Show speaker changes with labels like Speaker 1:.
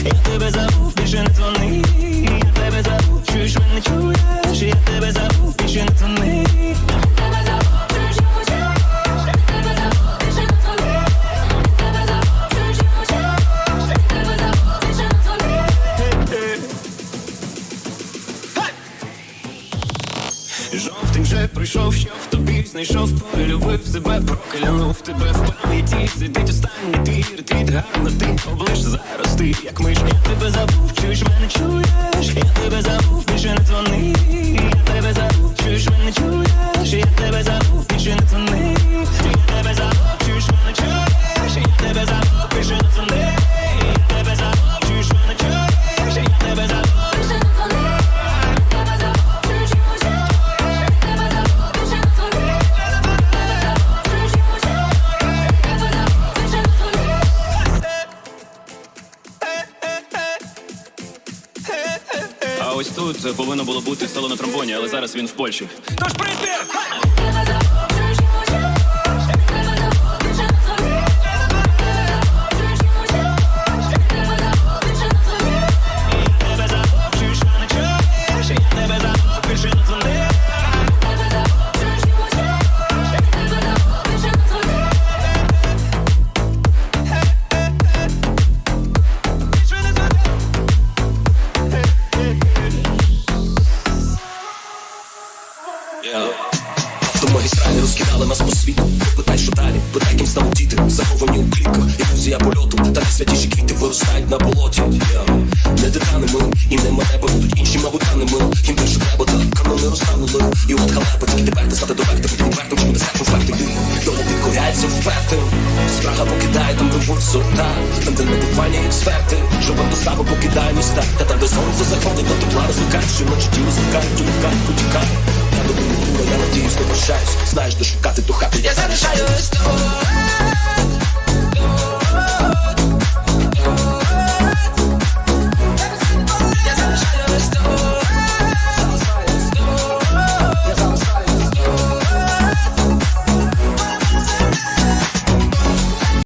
Speaker 1: Я тебе забув, більше не дзвони. Я тебе забув, чуєш мене чуєш. Я тебе забув, більше не дзвони. Жовтень вже пройшов, що в тобі знайшов, полюбив себе, проклянув тебе в пам'яті. Сидить останній твір, твіт гарно, ти облиш зараз ти, як миш. Я тебе забув, чуєш мене чуєш. Я тебе забув, більше не дзвони. Я тебе забув, чуєш мене чуєш. Я тебе забув, більше не дзвони. Я тебе забув, чуєш мене чуєш. Я тебе забув, більше не дзвони.
Speaker 2: Ось тут повинно було бути стало на тромбоні, але зараз він в Польщі. Тож приспів!
Speaker 3: Автомагістралі розкидали нас по світу. Питай, що далі, питай, ким стануть діти, заховані у клітках, ілюзія польоту, та найсвятіші квіти виростають на болоті. Yeah. Не дитани ми, і не мене будуть інші, мабуть, ми. Їм більше треба, так канони розтанули. І от халепа, тільки тепер ти стати до вектор, тільки вектор, чому не скачу вектор. Тому підкоряється впертим. Спрага покидає там, де висота, там, де небування експерти. Жопа достави покидає міста, та там, де сонце заходить, до тепла розвикають, що ночі ті розвикають, уникають, утікають. Я надіюсь. Знаєш, де шукати ту хату, я залишаюсь тут.